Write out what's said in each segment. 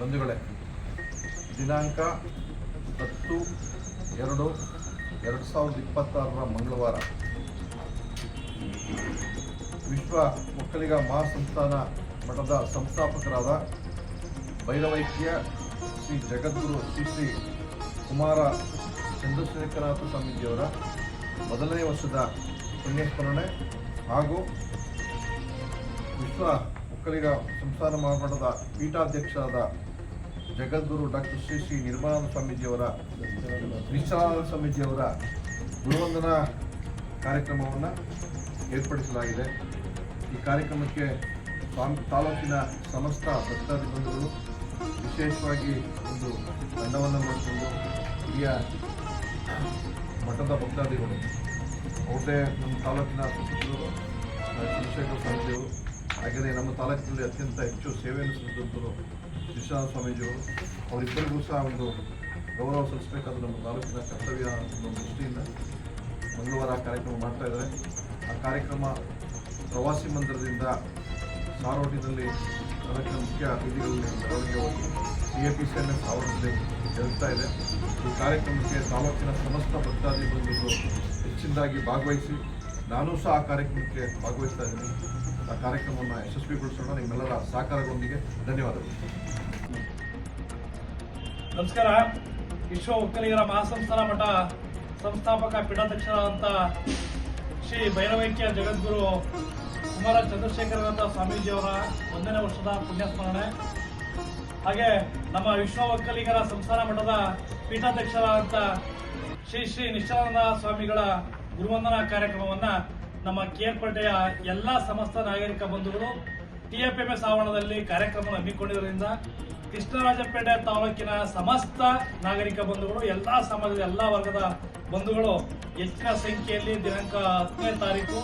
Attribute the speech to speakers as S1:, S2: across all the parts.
S1: ಬಂಧುಗಳೇ, ದಿನಾಂಕ ಹತ್ತು ಎರಡು ಎರಡು ಸಾವಿರದ ಇಪ್ಪತ್ತಾರರ ಮಂಗಳವಾರ. ವಿಶ್ವ ಒಕ್ಕಲಿಗ ಮಹಾಸಂಸ್ಥಾನ ಮಠದ ಸಂಸ್ಥಾಪಕರಾದ ಭೈರವೈಕ್ಯ ಶ್ರೀ ಜಗದ್ಗುರು ಶ್ರೀ ಶ್ರೀ ಕುಮಾರ ಚಂದ್ರಶೇಖರನಾಥ ಸ್ವಾಮೀಜಿಯವರ ಮೊದಲನೇ ವರ್ಷದ ಪುಣ್ಯಸ್ಮರಣೆ ಹಾಗೂ ವಿಶ್ವ ಒಕ್ಕಲಿಗ ಸಂಸಾರ ಮಹಾಮಠದ ಪೀಠಾಧ್ಯಕ್ಷರಾದ ಜಗದ್ಗುರು ಡಾಕ್ಟರ್ ಶ್ರೀ ಶ್ರೀ ನಿರ್ಮಲಾನಂದ ಸ್ವಾಮೀಜಿಯವರ, ನಿಶ್ಚಲಾನಂದ ಸ್ವಾಮೀಜಿಯವರ ಗುರುವಂದನಾ ಕಾರ್ಯಕ್ರಮವನ್ನು ಏರ್ಪಡಿಸಲಾಗಿದೆ. ಈ ಕಾರ್ಯಕ್ರಮಕ್ಕೆ ತಾಲೂಕಿನ ಸಮಸ್ತ ಭಕ್ತಾದಿ ಬಂಧುಗಳು ವಿಶೇಷವಾಗಿ ಒಂದು ತಂಡವನ್ನು ಮಾಡಿಕೊಂಡು ಹಿರಿಯ ಮಠದ ಭಕ್ತಾದಿಗಳು ಅವ್ರದ್ದೇ ನಮ್ಮ ತಾಲೂಕಿನ ಚಂದ್ರಶೇಖರ ಸ್ವಾಮೀಜಿಯವರು ಹಾಗೆಯೇ ನಮ್ಮ ತಾಲೂಕಿನಲ್ಲಿ ಅತ್ಯಂತ ಹೆಚ್ಚು ಸೇವೆಯನ್ನು ಸಲ್ಲಿಸಿದಂಥವರು ವಿಶ್ವನಾಥ ಸ್ವಾಮೀಜಿಯವರು, ಅವರಿಬ್ಬರಿಗೂ ಸಹ ಒಂದು ಗೌರವ ಸಲ್ಲಿಸಬೇಕಾದ ನಮ್ಮ ತಾಲೂಕಿನ ಕರ್ತವ್ಯ ಅನ್ನೋ ದೃಷ್ಟಿಯಿಂದ ಮಂಗಳವಾರ ಕಾರ್ಯಕ್ರಮ ಮಾಡ್ತಾ ಇದ್ದಾರೆ. ಆ ಕಾರ್ಯಕ್ರಮ ಪ್ರವಾಸಿ ಮಂದಿರದಿಂದ ಸಾರೋಟಿನಲ್ಲಿ ತಾಲೂಕಿನ ಮುಖ್ಯ ಅತಿಥಿಗಳಲ್ಲಿ ಅವರಿಗೆ T A P C N S ಆವರಣದಲ್ಲಿ ಇದೆ. ಈ ಕಾರ್ಯಕ್ರಮಕ್ಕೆ ತಾಲೂಕಿನ ಸಮಸ್ತ ಭಕ್ತಾದಿ ಹೆಚ್ಚಿನದಾಗಿ ಭಾಗವಹಿಸಿ ನಾನು ಸಹ ಆ ಕಾರ್ಯಕ್ರಮಕ್ಕೆ ಭಾಗವಹಿಸ್ತಾ ಇದ್ದೀನಿ. ಆ ಕಾರ್ಯಕ್ರಮವನ್ನು ಯಶಸ್ವಿಗೊಳಿಸೋಣ. ನಿಮ್ಮೆಲ್ಲರ ಸಹಕಾರದೊಂದಿಗೆ ಧನ್ಯವಾದಗಳು.
S2: ನಮಸ್ಕಾರ. ವಿಶ್ವ ಒಕ್ಕಲಿಗರ ಮಹಾಸಂಸ್ಥಾನ ಮಠ ಸಂಸ್ಥಾಪಕ ಪೀಠಾಧ್ಯಕ್ಷರಾದಂಥ ಶ್ರೀ ಭೈರವೈಕ್ಯ ಜಗದ್ಗುರು ಕುಮಾರ ಚಂದ್ರಶೇಖರನಂದ ಸ್ವಾಮೀಜಿಯವರ ಒಂದನೇ ವರ್ಷದ ಪುಣ್ಯಸ್ಮರಣೆ. ಹಾಗೆ ನಮ್ಮ ವಿಶ್ವ ಒಕ್ಕಲಿಗರ ಸಂಸ್ಥಾನ ಮಠದ ಪೀಠಾಧ್ಯಕ್ಷರಾದಂಥ ಶ್ರೀ ಶ್ರೀ ನಿಶ್ಚಲಾನಂದ ಸ್ವಾಮಿಗಳ ಗುರುವಂದನಾ ಕಾರ್ಯಕ್ರಮವನ್ನ ನಮ್ಮ ಕೇರ್ಪೇಟೆಯ ಎಲ್ಲ ಸಮಸ್ತ ನಾಗರಿಕ ಬಂಧುಗಳು, ಟಿಎಫ್ಎಂಎಸ್ ಆವರಣದಲ್ಲಿ ಕಾರ್ಯಕ್ರಮ ಹಮ್ಮಿಕೊಂಡಿರೋದ್ರಿಂದ ಕೃಷ್ಣರಾಜಪೇಟೆ ತಾಲೂಕಿನ ಸಮಸ್ತ ನಾಗರಿಕ ಬಂಧುಗಳು, ಎಲ್ಲಾ ಸಮಾಜದ ಎಲ್ಲಾ ವರ್ಗದ ಬಂಧುಗಳು ಹೆಚ್ಚಿನ ಸಂಖ್ಯೆಯಲ್ಲಿ ದಿನಾಂಕ ಹತ್ತನೇ ತಾರೀಕು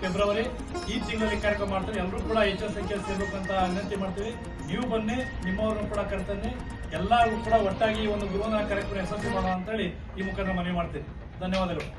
S2: ಫೆಬ್ರವರಿ ಈ ತಿಂಗಳಲ್ಲಿ ಕಾರ್ಯಕ್ರಮ ಮಾಡ್ತಾರೆ. ಎಲ್ಲರೂ ಕೂಡ ಹೆಚ್ಚಿನ ಸಂಖ್ಯೆಯಲ್ಲಿ ಸೇರ್ಬೇಕು ಅಂತ ವಿನಂತಿ ಮಾಡ್ತೀವಿ. ನೀವು ಬನ್ನಿ, ನಿಮ್ಮವರನ್ನು ಕೂಡ ಕರ್ತೀನಿ ಎಲ್ಲರೂ ಕೂಡ ಒಟ್ಟಾಗಿ ಒಂದು ಗುರುವಂದನಾ ಕಾರ್ಯಕ್ರಮ ಯಶಸ್ವಿ ಮಾಡೋಣ ಅಂತೇಳಿ ಈ ಮುಖಾಂತರ ಮನವಿ ಮಾಡ್ತೀನಿ. ಧನ್ಯವಾದಗಳು.